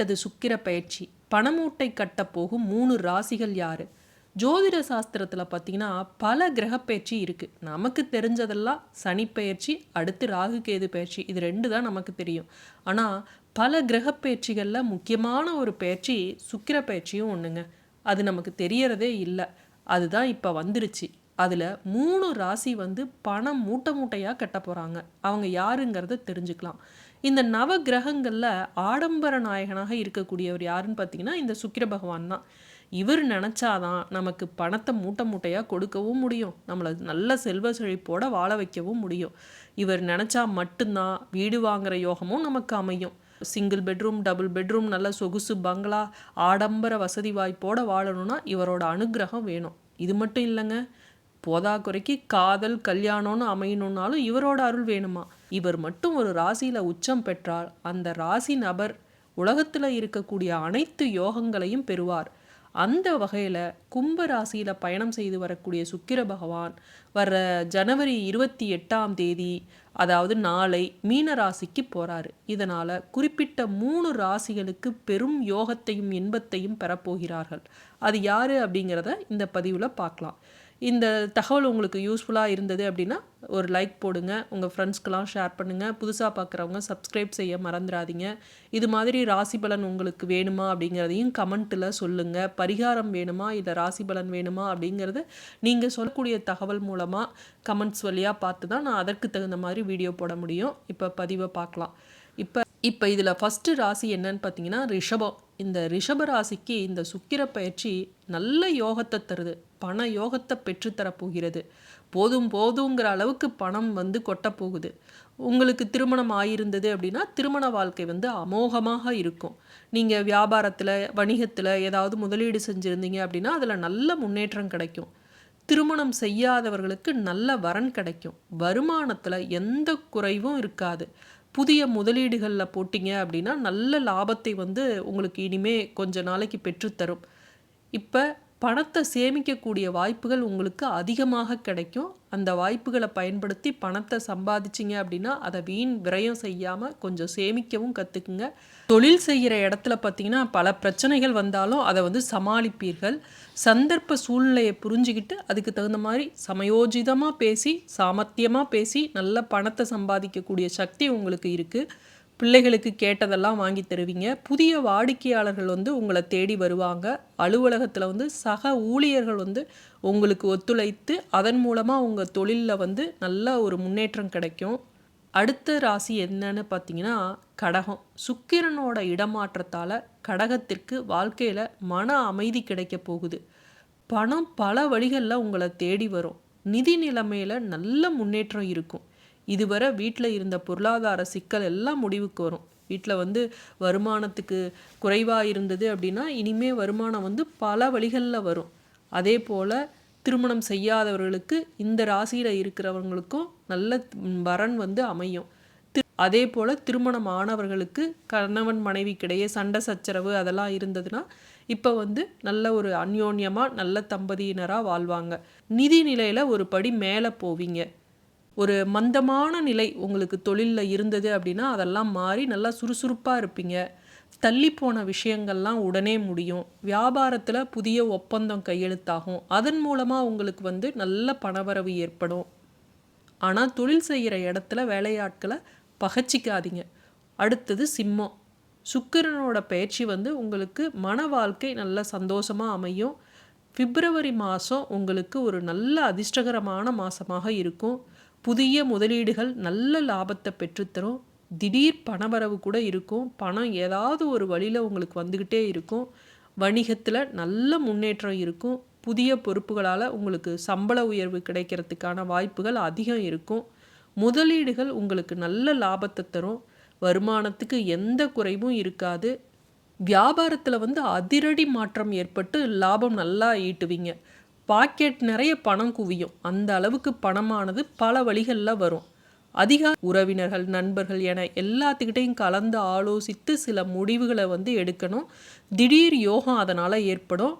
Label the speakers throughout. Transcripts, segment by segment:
Speaker 1: விட்டது சுக்கிர பயிற்சி. பணமூட்டை கட்ட போகும் மூணு ராசிகள் யாரு? ஜோதிட சாஸ்திரத்தில் பார்த்தீங்கன்னா பல கிரக பயிற்சி இருக்குது நமக்கு தெரிஞ்சதெல்லாம் சனி பயிற்சி அடுத்து ராகு கேது பயிற்சி. இது ரெண்டு தான் நமக்கு தெரியும். ஆனால் பல கிரக பயிற்சிகளில் முக்கியமான ஒரு பயிற்சி சுக்கிர பயிற்சியும் ஒன்றுங்க அது நமக்கு தெரியறதே இல்லை. அதுதான் இப்போ வந்துருச்சு. அதில் மூணு ராசி வந்து பணம் மூட்டை மூட்டையாக கட்ட போகிறாங்க அவங்க யாருங்கிறத தெரிஞ்சுக்கலாம். இந்த நவ கிரகங்களில் ஆடம்பர நாயகனாக இருக்கக்கூடியவர் யாருன்னு பார்த்தீங்கன்னா இந்த சுக்கிர பகவான் தான். இவர் நினச்சாதான் நமக்கு பணத்தை மூட்டை மூட்டையாக கொடுக்கவும் முடியும். நம்மளை நல்ல செல்வ செழிப்போட வாழ வைக்கவும் முடியும். இவர் நினச்சா மட்டும்தான் வீடு வாங்குற யோகமும் நமக்கு அமையும். சிங்கிள் பெட்ரூம் டபுள் பெட்ரூம் நல்ல சொகுசு பங்களா ஆடம்பர வசதி வாய்ப்போடு வாழணும்னா இவரோட அனுகிரகம் வேணும். இது மட்டும் இல்லைங்க. போதாக்குறைக்கு காதல் கல்யாணம்னு அமையணும்னாலும் இவரோட அருள் வேணுமா? இவர் மட்டும் ஒரு ராசியில் உச்சம் பெற்றால் அந்த ராசி நபர் உலகத்தில் இருக்கக்கூடிய அனைத்து யோகங்களையும் பெறுவார். அந்த வகையில் கும்ப ராசியில் பயணம் செய்து வரக்கூடிய சுக்கிர பகவான் வர்ற ஜனவரி இருபத்தி எட்டாம் தேதி அதாவது நாளை மீன ராசிக்கு போகிறாரு இதனால் குறிப்பிட்ட மூணு ராசிகளுக்கு பெரும் யோகத்தையும் இன்பத்தையும் பெறப்போகிறார்கள். அது யார் அப்படிங்கிறத இந்த பதிவில் பார்க்கலாம். இந்த தகவல் உங்களுக்கு யூஸ்ஃபுல்லாக இருந்தது அப்படின்னா ஒரு லைக் போடுங்க உங்கள் ஃப்ரெண்ட்ஸ்க்கெலாம் ஷேர் பண்ணுங்கள் புதுசாக பார்க்குறவங்க சப்ஸ்கிரைப் செய்ய மறந்துடாதீங்க இது மாதிரி ராசி பலன் உங்களுக்கு வேணுமா அப்படிங்கிறதையும் கமெண்ட்டில் சொல்லுங்கள் பரிகாரம் வேணுமா இல்லை ராசி பலன் வேணுமா அப்படிங்கிறது நீங்கள் சொல்லக்கூடிய தகவல் மூலமாக கமெண்ட்ஸ் வழியாக பார்த்து தான் நான் அதற்கு தகுந்த மாதிரி வீடியோ போட முடியும். இப்போ பதிவை பார்க்கலாம். இப்போ இப்போ இதில் ஃபஸ்ட்டு ராசி என்னன்னு பார்த்தீங்கன்னா ரிஷபம். இந்த ரிஷப ராசிக்கு இந்த சுக்கிர பயிற்சி நல்ல யோகத்தை தருது. பண யோகத்தை பெற்றுத்தரப்போகிறது. போதும் போதுங்கிற அளவுக்கு பணம் வந்து கொட்டப்போகுது. உங்களுக்கு திருமணம் ஆயிருந்தது அப்படின்னா திருமண வாழ்க்கை வந்து அமோகமாக இருக்கும். நீங்கள் வியாபாரத்தில் வணிகத்தில் ஏதாவது முதலீடு செஞ்சுருந்தீங்க அப்படின்னா அதில் நல்ல முன்னேற்றம் கிடைக்கும். திருமணம் செய்யாதவர்களுக்கு நல்ல வரன் கிடைக்கும். வருமானத்தில் எந்த குறைவும் இருக்காது. புதிய முதலீடுகளில் போட்டிங்க அப்படின்னா நல்ல லாபத்தை வந்து உங்களுக்கு இனிமே கொஞ்ச நாளைக்கு பெற்றுத்தரும். இப்போ பணத்தை சேமிக்கக்கூடிய வாய்ப்புகள் உங்களுக்கு அதிகமாக கிடைக்கும். அந்த வாய்ப்புகளை பயன்படுத்தி பணத்தை சம்பாதிச்சிங்க அப்படின்னா அதை வீண் விரயம் செய்யாமல் கொஞ்சம் சேமிக்கவும் கற்றுக்குங்க தொழில் செய்கிற இடத்துல பார்த்தீங்கன்னா பல பிரச்சனைகள் வந்தாலும் அதை வந்து சமாளிப்பீர்கள். சந்தர்ப்ப சூழ்நிலையை புரிஞ்சுக்கிட்டு அதுக்கு தகுந்த மாதிரி சமயோஜிதமாக பேசி சாமர்த்தியமாக பேசி நல்ல பணத்தை சம்பாதிக்கக்கூடிய சக்தி உங்களுக்கு இருக்குது பிள்ளைகளுக்கு கேட்டதெல்லாம் வாங்கி தருவீங்க. புதிய வாடிக்கையாளர்கள் வந்து உங்களை தேடி வருவாங்க. அலுவலகத்தில் வந்து சக ஊழியர்கள் வந்து உங்களுக்கு ஒத்துழைத்து அதன் மூலமாக உங்கள் தொழிலில் வந்து நல்ல ஒரு முன்னேற்றம் கிடைக்கும். அடுத்த ராசி என்னன்னு பார்த்தீங்கன்னா கடகம். சுக்கிரனோட இடமாற்றத்தால் கடகத்திற்கு வாழ்க்கையில் மன அமைதி கிடைக்க போகுது. பணம் பல வழிகளில் உங்களை தேடி வரும். நிதி நிலைமையில் நல்ல முன்னேற்றம் இருக்கும். இதுவரை வீட்டில் இருந்த பொருளாதார சிக்கல் எல்லாம் முடிவுக்கு வரும். வீட்டில் வந்து வருமானத்துக்கு குறைவாக இருந்தது அப்படின்னா இனிமே வருமானம் வந்து பல வழிகளில் வரும். அதே போல் திருமணம் செய்யாதவர்களுக்கு இந்த ராசியில் இருக்கிறவங்களுக்கும் நல்ல வரன் வந்து அமையும். அதே போல் திருமணம் ஆனவர்களுக்கு கணவன் மனைவிக்கிடையே சண்டை சச்சரவு அதெல்லாம் இருந்ததுன்னா இப்போ வந்து நல்ல ஒரு அந்யோன்யமாக நல்ல தம்பதியினராக வாழ்வாங்க. நிதி நிலையில் ஒரு படி மேலே போவீங்க. ஒரு மந்தமான நிலை உங்களுக்கு தொழிலில் இருந்தது அப்படின்னா அதெல்லாம் மாறி நல்லா சுறுசுறுப்பாக இருப்பீங்க. தள்ளி போன விஷயங்கள்லாம் உடனே முடியும். வியாபாரத்தில் புதிய ஒப்பந்தம் கையெழுத்தாகும். அதன் மூலமாக உங்களுக்கு வந்து நல்ல பணவரவு ஏற்படும். ஆனால் தொழில் செய்கிற இடத்துல வேலையாட்களை பகச்சிக்காதீங்க. அடுத்தது சிம்மம். சுக்கிரனோட பயிற்சி வந்து உங்களுக்கு மன வாழ்க்கை நல்ல சந்தோஷமாக அமையும். பிப்ரவரி மாதம் உங்களுக்கு ஒரு நல்ல அதிர்ஷ்டகரமான மாதமாக இருக்கும். புதிய முதலீடுகள் நல்ல லாபத்தை பெற்றுத்தரும். திடீர் பணவரவு கூட இருக்கும். பணம் ஏதாவது ஒரு வழியில் உங்களுக்கு வந்துக்கிட்டே இருக்கும். வணிகத்தில் நல்ல முன்னேற்றம் இருக்கும். புதிய பொறுப்புகளால் உங்களுக்கு சம்பள உயர்வு கிடைக்கிறதுக்கான வாய்ப்புகள் அதிகம் இருக்கும். முதலீடுகள் உங்களுக்கு நல்ல லாபத்தை தரும். வருமானத்துக்கு எந்த குறைவும் இருக்காது. வியாபாரத்தில் வந்து அதிரடி மாற்றம் ஏற்பட்டு லாபம் நல்லா ஈட்டுவீங்க. பாக்கெட் நிறைய பணம் குவியும். அந்த அளவுக்கு பணமானது பல வழிகளில் வரும். அதிக உறவினர்கள் நண்பர்கள் என எல்லாத்துக்கிட்டையும் கலந்து ஆலோசித்து சில முடிவுகளை வந்து எடுக்கணும். திடீர் யோகம் அதனால் ஏற்படும்.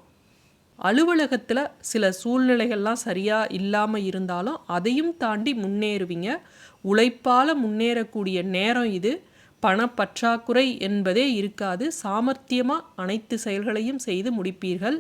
Speaker 1: அலுவலகத்தில் சில சூழ்நிலைகள்லாம் சரியாக இல்லாமல் இருந்தாலும் அதையும் தாண்டி முன்னேறுவீங்க. உழைப்பால் முன்னேறக்கூடிய நேரம் இது. பணப்பற்றாக்குறை என்பதே இருக்காது. சாமர்த்தியமாக அனைத்து செயல்களையும் செய்து முடிப்பீர்கள்.